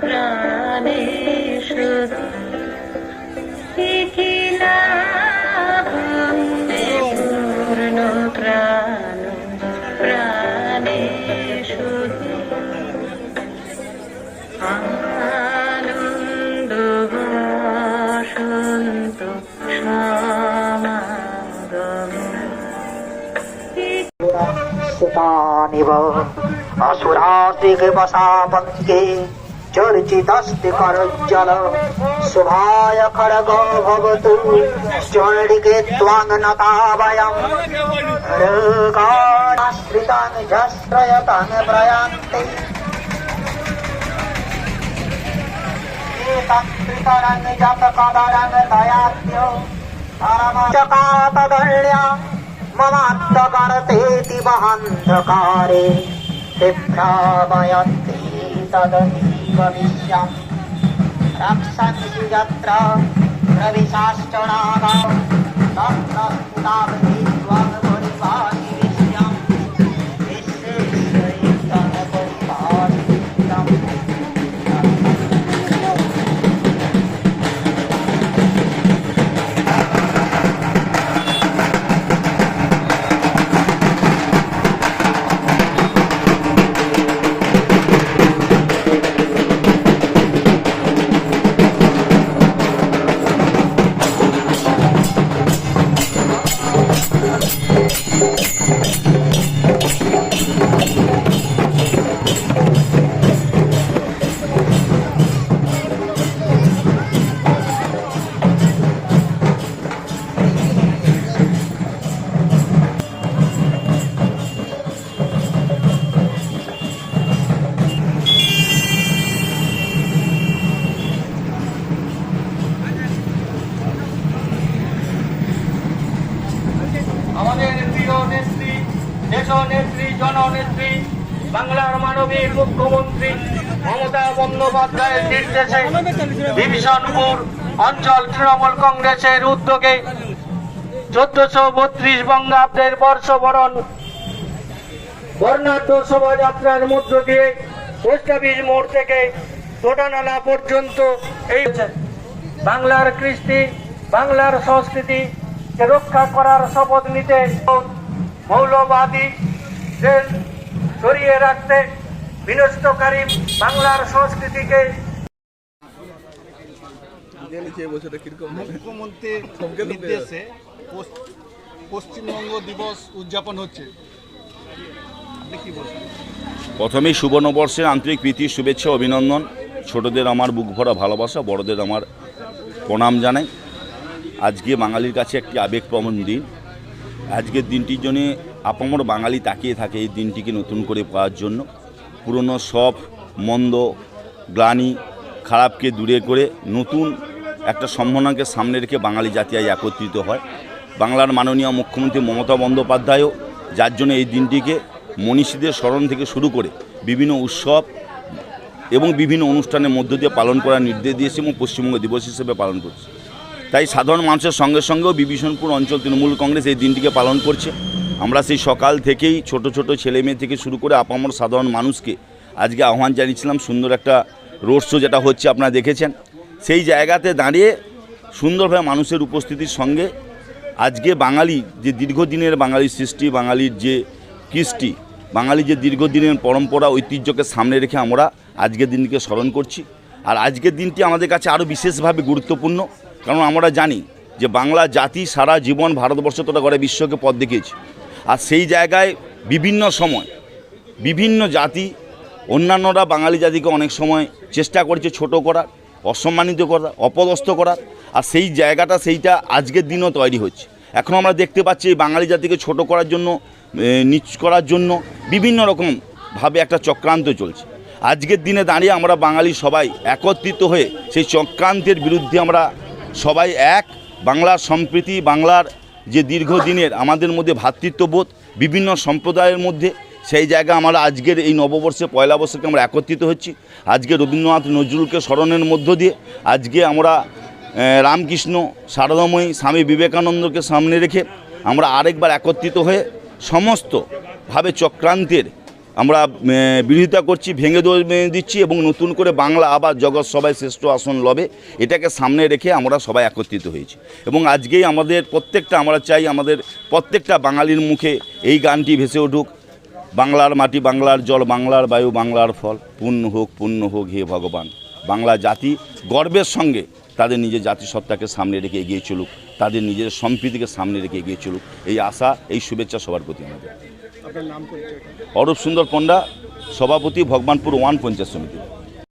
প্রাণে শুধু পূর্ণ প্রাণ প্রাণে শুধু আনন্দ বসন্ত সমাগম सुतानिव চর্চিতাস্তি করজ্জল শুভায় খড়গ ভবতু। চর্ডিকে ত্বাং নতাবয়ম ঋগাশ্রিতাং ঝশ্রয়তাং প্রয়ান্তি। তৃতরং যত কদরং দয়াত্য চকাতদল্যা মমাত্মকরতেতি মহান্ধকারে বিভ্রাময়ন্তি তদন্তি विश्वम् रक्षन्ति यत्र प्रविशाश्च नागा तत्र स्फुटावधित्वं परिपाहि विश्वम् নেত্রী জননেত্রী, বাংলার মানবিক মুখ্যমন্ত্রী মমতা বন্দ্যোপাধ্যায়ের নির্দেশে ডিভিশনপুর অঞ্চল তৃণমূল কংগ্রেসের উদ্যোগে চোদ্দশো বত্রিশ বঙ্গাব্দের বর্ষবরণ বর্ণাঢ্য শোভাযাত্রার মধ্য দিয়ে পোস্ট অফিস মোড় থেকে টোটানালা পর্যন্ত এই বাংলার কৃষ্টি, বাংলার সংস্কৃতি রক্ষা করার শপথ নিতে মৌলবাদী সরিয়ে রাখতে বিনষ্টকারী বাংলার সংস্কৃতিকে মুখ্যমন্ত্রীর নির্দেশে পশ্চিমবঙ্গ দিবস উদযাপন হচ্ছে। প্রথমেই সুবর্ণবর্ষের আন্তরিক প্রীতি শুভেচ্ছা অভিনন্দন। ছোটদের আমার বুক ভরা ভালোবাসা বড়দের আমার প্রণাম জানাই। আজকে বাঙালির কাছে একটি আবেগপ্রবণ দিন। আজকের দিনটির জন্য আপামর বাঙালি তাকিয়ে থাকে এই দিনটিকে নতুন করে পাওয়ার জন্য। পুরনো সব, মন্দ, গ্লানি, খারাপকে দূরে করে নতুন একটা সম্ভাবনাকে সামনে রেখে বাঙালি জাতি আজ একত্রিত হয়। বাংলার মাননীয় মুখ্যমন্ত্রী মমতা বন্দ্যোপাধ্যায়ও যার জন্য এই দিনটিকে মনীষীদের স্মরণ থেকে শুরু করে বিভিন্ন উৎসব এবং বিভিন্ন অনুষ্ঠানের মধ্য দিয়ে পালন করার নির্দেশ দিয়েছে এবং পশ্চিমবঙ্গ দিবস হিসেবে পালন করছে। তাই সাধারণ মানুষের সঙ্গে সঙ্গেও বিভীষণপুর অঞ্চল তৃণমূল কংগ্রেস এই দিনটিকে পালন করছে। আমরা সেই সকাল থেকেই ছোট ছোট ছেলে মেয়ে থেকে শুরু করে আপামর সাধারণ মানুষকে আজকে আহ্বান জানিয়েছিলাম, সুন্দর একটা রোড শো যেটা হচ্ছে আপনারা দেখেছেন। সেই জায়গাতে দাঁড়িয়ে সুন্দরভাবে মানুষের উপস্থিতির সঙ্গে আজকে বাঙালি যে দীর্ঘদিনের বাঙালির সৃষ্টি, বাঙালির যে কৃষ্টি বাঙালি যে দীর্ঘদিনের পরম্পরা, ঐতিহ্যকে সামনে রেখে আমরা আজকের দিনকে স্মরণ করছি। আর আজকের দিনটি আমাদের কাছে আরও বিশেষভাবে গুরুত্বপূর্ণ। কারণ আমরা জানি যে বাংলা জাতি সারা জীবন ভারতবর্ষ তোটা করে বিশ্বকে পথ দেখিয়েছে। আর সেই জায়গায় বিভিন্ন সময় বিভিন্ন জাতি, অন্যান্যরা বাঙালি জাতিকে অনেক সময় চেষ্টা করেছে ছোট করার, অসম্মানিত করার, অপদস্থ করার, আর সেই জায়গাটা সেইটা আজকের দিনও তৈরি হচ্ছে। এখন আমরা দেখতে পাচ্ছি এই বাঙালি জাতিকে ছোট করার জন্য নিচ করার জন্য বিভিন্ন রকমভাবে একটা চক্রান্ত চলছে। আজকের দিনে দাঁড়িয়ে আমরা বাঙালি সবাই একত্রিত হয়ে সেই চক্রান্তের বিরুদ্ধে আমরা সবাই এক। বাংলার সম্প্রীতি, বাংলার যে দীর্ঘদিনের আমাদের মধ্যে ভ্রাতৃত্ববোধ বিভিন্ন সম্প্রদায়ের মধ্যে, সেই জায়গা আমরা আজকের এই নববর্ষে পয়লা বর্ষকে আমরা একত্রিত হচ্ছি। আজকে রবীন্দ্রনাথ নজরুলকে স্মরণের মধ্য দিয়ে আজকে আমরা রামকৃষ্ণ সারদাময়ী স্বামী বিবেকানন্দকে সামনে রেখে আমরা আরেকবার একত্রিত হয়ে সমস্তভাবে চক্রান্তের আমরা বিরোধিতা করছি, ভেঙে দিচ্ছি এবং নতুন করে বাংলা আবার জগৎ সবাই শ্রেষ্ঠ আসন লবে, এটাকে সামনে রেখে আমরা সবাই একত্রিত হয়েছি। এবং আজকেই আমাদের প্রত্যেকটা, আমরা চাই আমাদের প্রত্যেকটা বাঙালির মুখে এই গানটি ভেসে উঠুক। বাংলার মাটি, বাংলার জল, বাংলার বায়ু, বাংলার ফল, পূর্ণ হোক পূর্ণ হোক হে ভগবান। বাংলা জাতি গর্বের সঙ্গে তাদের নিজের জাতিসত্তাকে সামনে রেখে এগিয়ে চলুক। তাদের নিজের সম্প্রীতিকে সামনে রেখে এগিয়ে চলুক। এই আশা এই শুভেচ্ছা সবার প্রতি আমাদের। অরূপ সুন্দর পণ্ডা সভাপতি ভগবানপুর ওয়ান পঞ্চায়েত সমিতি।